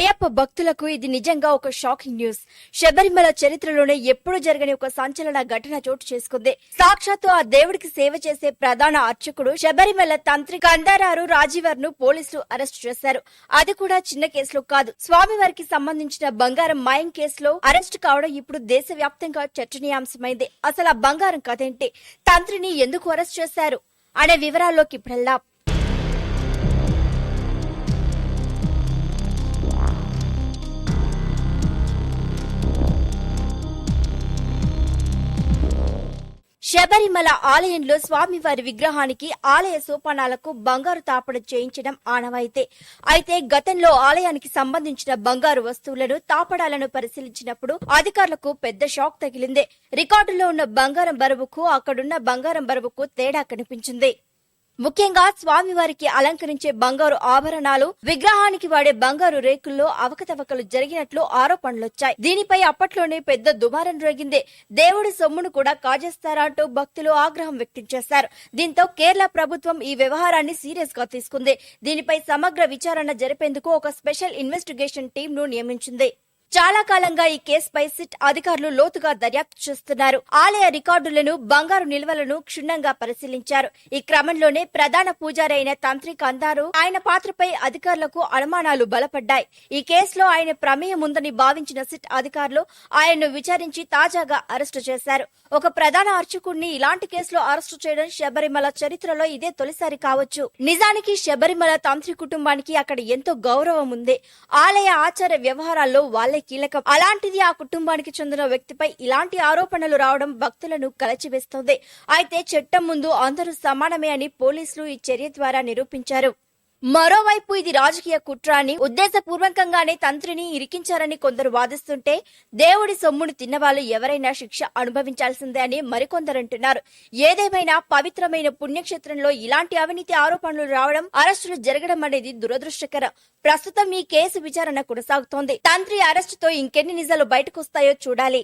అయ్యప్ప భక్తులకు ఇది నిజంగా ఒక షాకింగ్ న్యూస్. శబరిమల చరిత్రలోనే ఎప్పుడు జరగని ఒక సంచలన ఘటన చోటు చేసుకుంది. సాక్షాత్తు ఆ దేవుడికి సేవ చేసే ప్రధాన అర్చకుడు శబరిమల తంత్రి కందారారు రాజీవర్ను పోలీసులు అరెస్ట్ చేశారు. అది కూడా చిన్న కేసులో కాదు. స్వామివారికి సంబంధించిన బంగారం మాయం కేసులో అరెస్ట్ కావడం ఇప్పుడు దేశవ్యాప్తంగా చర్చనీయాంశమైంది. అసలు ఆ బంగారం కథేంటి తంత్రిని ఎందుకు అరెస్ట్ చేశారు? అనే వివరాల్లోకి ప్రహ్లాప్ శబరిమల ఆలయంలో స్వామివారి విగ్రహానికి ఆలయ సోపానాలకు బంగారు తాపడం చేయించడం ఆనవాయితే. అయితే గతంలో ఆలయానికి సంబంధించిన బంగారు వస్తువులను తాపడాలను పరిశీలించినప్పుడు అధికారులకు పెద్ద షాక్ తగిలింది. రికార్డులో ఉన్న బంగారం బరువుకు అక్కడున్న బంగారం బరువుకు తేడా కనిపించింది. ముఖ్యంగా స్వామివారికి అలంకరించే బంగారు ఆభరణాలు విగ్రహానికి వాడే బంగారు రేకుల్లో అవకతవకలు జరిగినట్లు ఆరోపణలొచ్చాయి. దీనిపై అప్పట్లోనే పెద్ద దుమారం రేగింది. దేవుడి సొమ్మును కూడా కాజేస్తారా అంటూ భక్తులు ఆగ్రహం వ్యక్తం చేశారు. దీంతో కేరళ ప్రభుత్వం ఈ వ్యవహారాన్ని సీరియస్గా తీసుకుంది. దీనిపై సమగ్ర విచారణ జరిపేందుకు ఒక స్పెషల్ ఇన్వెస్టిగేషన్ టీం ను నియమించింది. చాలా కాలంగా ఈ కేసుపై సిట్ అధికారులు లోతుగా దర్యాప్తు చేస్తున్నారు. ఆలయ రికార్డులను బంగారు నిల్వలను క్షుణ్ణంగా పరిశీలించారు. ఈ క్రమంలోనే ప్రధాన పూజారి అయిన తంత్రి కందారు ఆయన పాత్రపై అధికారులకు అనుమానాలు బలపడ్డాయి. ఈ కేసులో ఆయన ప్రమేయం ఉందని భావించిన సిట్ అధికారులు ఆయన్ను విచారించి తాజాగా అరెస్టు చేశారు. ఒక ప్రధాన అర్చకుడిని ఇలాంటి కేసులో అరెస్టు చేయడం శబరిమల చరిత్రలో ఇదే తొలిసారి కావచ్చు. నిజానికి శబరిమల తంత్రి కుటుంబానికి అక్కడ ఎంతో గౌరవం ఉంది. ఆలయ ఆచార వ్యవహారాల్లో వాళ్ళే కీలకం. అలాంటిది ఆ కుటుంబానికి చెందిన వ్యక్తిపై ఇలాంటి ఆరోపణలు రావడం భక్తులను కలచివేస్తోంది. అయితే చట్టం ముందు అందరూ సమానమే అని పోలీసులు ఈ చర్య ద్వారా నిరూపించారు. మరోవైపు ఇది రాజకీయ కుట్ర అని ఉద్దేశపూర్వకంగానే తంత్రిని ఇరికించారని కొందరు వాదిస్తుంటే దేవుడి సొమ్మును తిన్నవాళ్ళు ఎవరైనా శిక్ష అనుభవించాల్సిందే అని మరికొందరంటున్నారు. ఏదేమైనా పవిత్రమైన పుణ్యక్షేత్రంలో ఇలాంటి అవినీతి ఆరోపణలు రావడం అరెస్టులు జరగడం అనేది దురదృష్టకరం. ప్రస్తుతం ఈ కేసు విచారణ కొనసాగుతోంది. తంత్రి అరెస్టుతో ఇంకెన్ని నిజాలు బయటకొస్తాయో చూడాలి.